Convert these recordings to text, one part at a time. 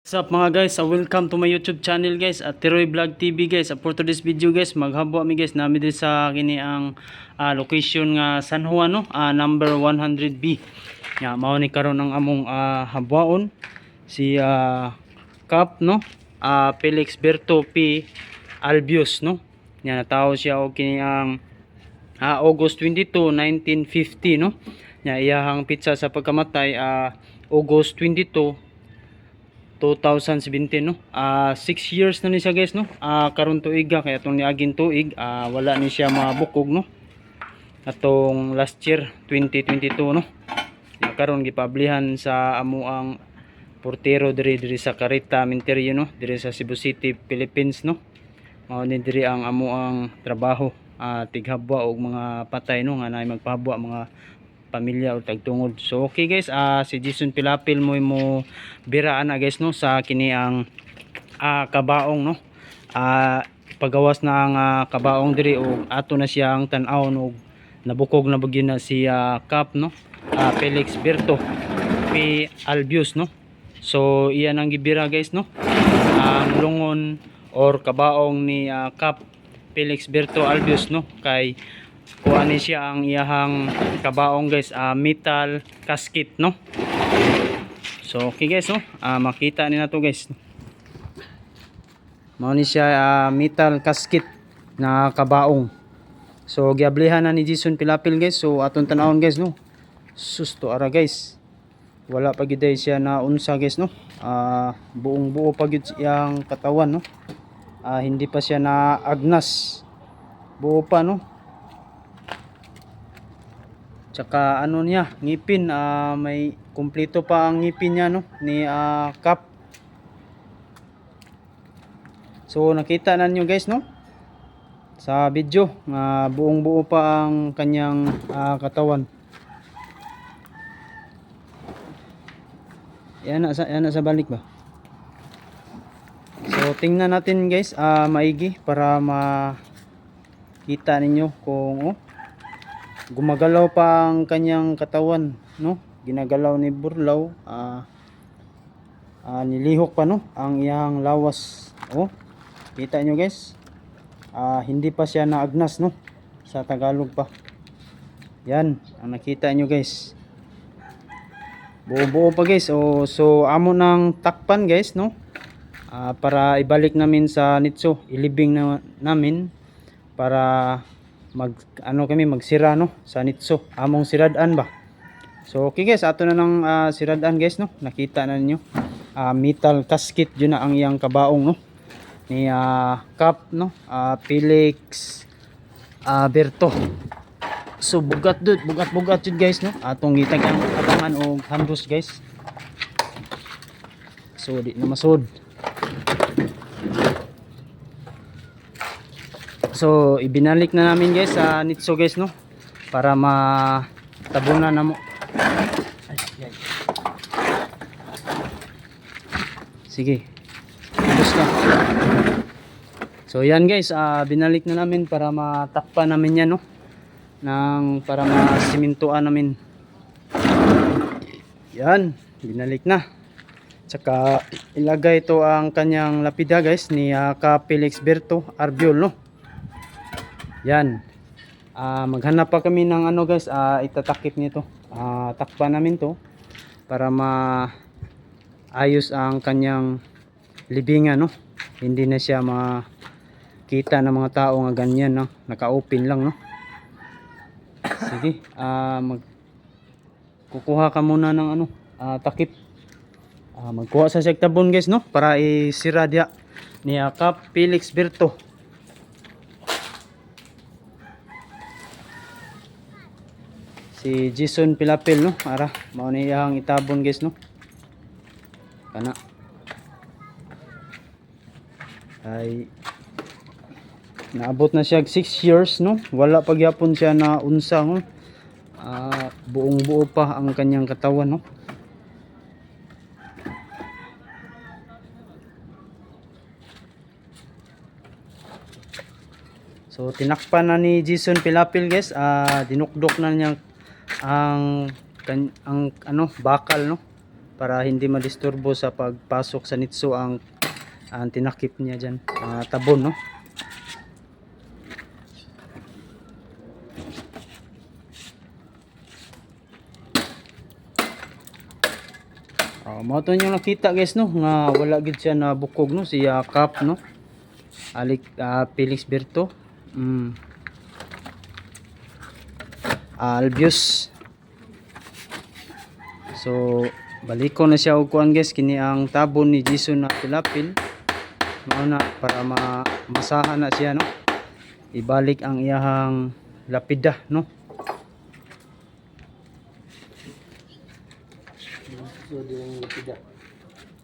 What's up mga guys, uh, welcome to my YouTube channel guys at Teroy Vlog TV guys. Uh, for today's video guys, maghabo mi guys nami din sa kini ang ah, location nga San Juan no, Ah, number 100B. Ya, mao ni karon ang among ah, habwaon si ah, Cap no, ah, Felix Berto P. Albios no. Ya, natawo siya og kini ang ah, August 22, 1950 no. Ya, iyahang pizza sa pagkamatay ah, August 22 2017 no. Ah 6 years na ni siya guys no. Ah karon tuig ah, kaya tong niaging tuig ah, wala ni siya mabukog no. Atong last year 2022 no. Karon gipablihan sa amo ang portero diri diri sa Carita Minterio no, diri sa Cebu City, Philippines no. Mao ni diri ang amo ang trabaho ah tighabwa og mga patay no nga naay magpahabwa mga pamilya o tagtungod. So okay guys, ah si Jason Pilapil mo mo biraan na guys no sa kini ang ah, kabaong no. Ah pagawas na ang ah, kabaong diri o ato na siya ang tan-aw no nabukog na bagyo na si ah, Cap no. Ah, Felix Berto P. Albius no. So iyan ang gibira guys no. Ang lungon or kabaong ni ah, Cap Felix Berto Albius no kay kuha ni siya ang iyahang kabaong guys ah, metal casket no? So okay guys no? Ah, makita ni na to guys. Mao ni siya ah, metal casket na kabaong. So giablihan na ni Jason Pilapil guys. So atong tanawon guys no? Susto ara guys. Wala pa giday siya na unsa guys no? Ah, buong buo pa gyud siyang katawan no? Ah, hindi pa siya na agnas. Buo pa no Tsaka ano niya, ngipin, ah, may kumpleto pa ang ngipin niya no ni ah, Cap. So nakita na niyo guys no sa video nga buong buo pa ang kanyang ah, katawan. Yan na sa yan na sa balik ba. So tingnan natin guys, ah, maigi para makita ninyo kung oh, gumagalaw pa ang kanyang katawan no? Ginagalaw ni Burlaw ah ah, nilihok pa no? Ang iyang lawas oh. Kita nyo guys? Ah hindi pa siya naagnas no? Sa Tagalog pa. Yan ang nakita nyo guys. Buo buo pa guys. Oh, so amo ng takpan guys no? Ah, para ibalik namin sa nitso ilibing na namin para mag ano kami magsira no? Sa nitso. Among siradan ba? So okay guys. Ato na ng ah, siradan guys no? Nakita na ninyo. Ah, metal casket yun na ang iyang kabaong no? Ni ah, Cap no? Ah, Felix ah, Berto so bugat dud bugat bugat yun guys no? Atong gitag ang abangan og handos guys. So di na masod So, ibinalik na namin guys sa Nitso guys no para matabunan na mo. Sige. Tapos. So, yan guys, ah, binalik na namin para matakpan namin yan no. Nang para masimintuan namin. Yan, binalik na. Tsaka ilagay ito ang kanyang lapida guys ni uh, Ka Felix Berto Arbiol no. Yan. Ah, maghanap pa kami ng ano guys, ah, itatakip nito. Ah, takpan namin to para ma ayos ang kanyang libingan no. Hindi na siya makita ng mga tao nga ganyan no. Naka-open lang no. Sige, ah mag kukuha ka muna ng ano, ah, takip. Ah, magkuha sa sektabon guys no para isira dia ni ah, Kap Felix Berto. Si Jason Pilapil no? Ara mao ni iyang itabon guys no? Kana. Ay naabot na siya 6 years no? Wala pa gyapon siya na unsa no? Ah, buong buo pa ang kanyang katawan no? So tinakpan na ni Jason Pilapil guys, ah dinukdok na niya ang ang ano bakal no para hindi madisturbo sa pagpasok sa nitso ang ang tinakip niya diyan tabon no Oh, mao to yung nakita guys no nga wala gid siya na bukog no siya cup no. Alik ah, Felix Berto. Mm. Albius. So baliko na siya og guys kini ang tabon ni Jason na tilapil. Mao na para ma masahan na siya no. Ibalik ang iyahang lapida no.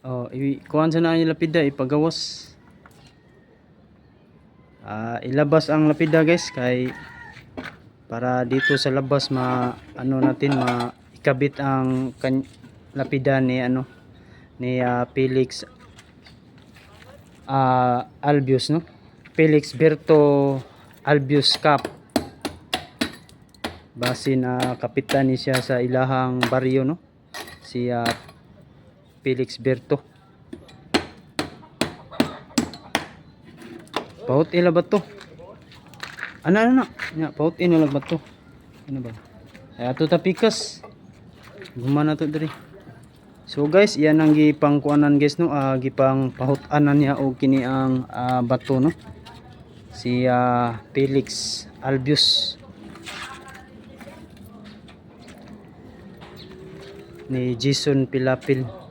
Oh, kuan sa na ang lapida ipagawas. Ah, ilabas ang lapida guys kay para dito sa labas ma ano natin ma ikabit ang kan, lapida ni ano ni ah, Felix ah, Albius no. Felix Berto Albius Cap. Base na kapitan ni siya sa ilahang baryo no. Si ah, Felix Berto. Paut ila ba to? Ano ano na? Nya paut ina lang ba? Ano ba? Ay ato ta pikas. Gumana to diri. So guys, iyan ang gipangkuanan guys no, ah, gipang pahut-anan niya og kini ang ah, bato no. Si ah, Felix Albius ni Jason Pilapil.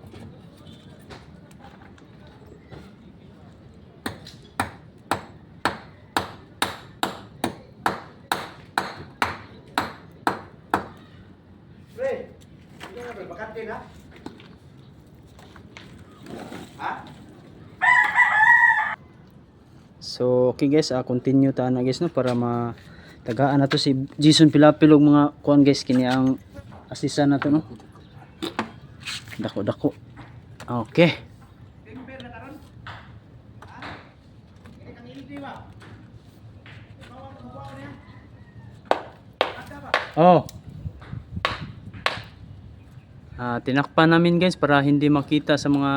So, okay guys, ah, continue ta na guys no para ma tagaan na to si Jason Pilapil og mga kuan guys kini ang assistant na to no. Dako dako. Okay. Oh. Ah, tinakpan namin guys para hindi makita sa mga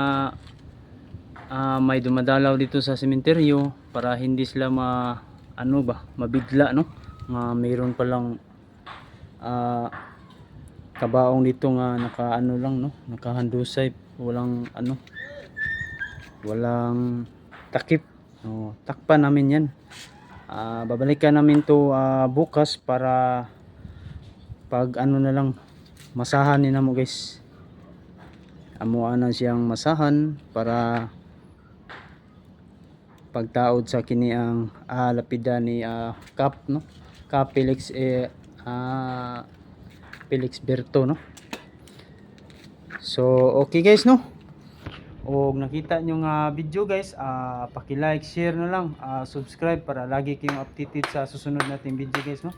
ah, may dumadalaw dito sa sementeryo para hindi sila ma ano ba mabigla no? Nga mayroon palang ah, kabaong dito nga naka ano lang no? Nakahandusay walang ano walang takip. No, takpan namin yan. Ah, babalikan namin to ah, bukas para pag ano na lang masahan ni mo guys. Amuan na siyang masahan para pagtaod sa kini ang ah, lapida ni ah, Cap no? Cap Felix eh ah, Felix Berto no? So okay guys no? Og nakita nyo nga video guys ah, paki-like share na lang. Ah, subscribe para lagi kayong updated sa susunod nating video guys no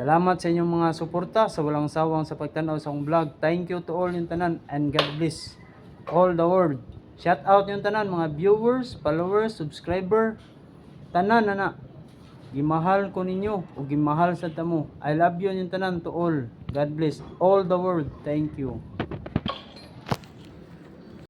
Salamat sa inyong mga suporta sa walang sawang sa pagtanaw sa akong vlog. Thank you to all yung tanan and God bless all the world. Shout out yung tanan mga viewers, followers, subscriber. Tanan na na. Gimahal ko ninyo o gimahal sa tamo. I love you yung tanan to all. God bless all the world. Thank you.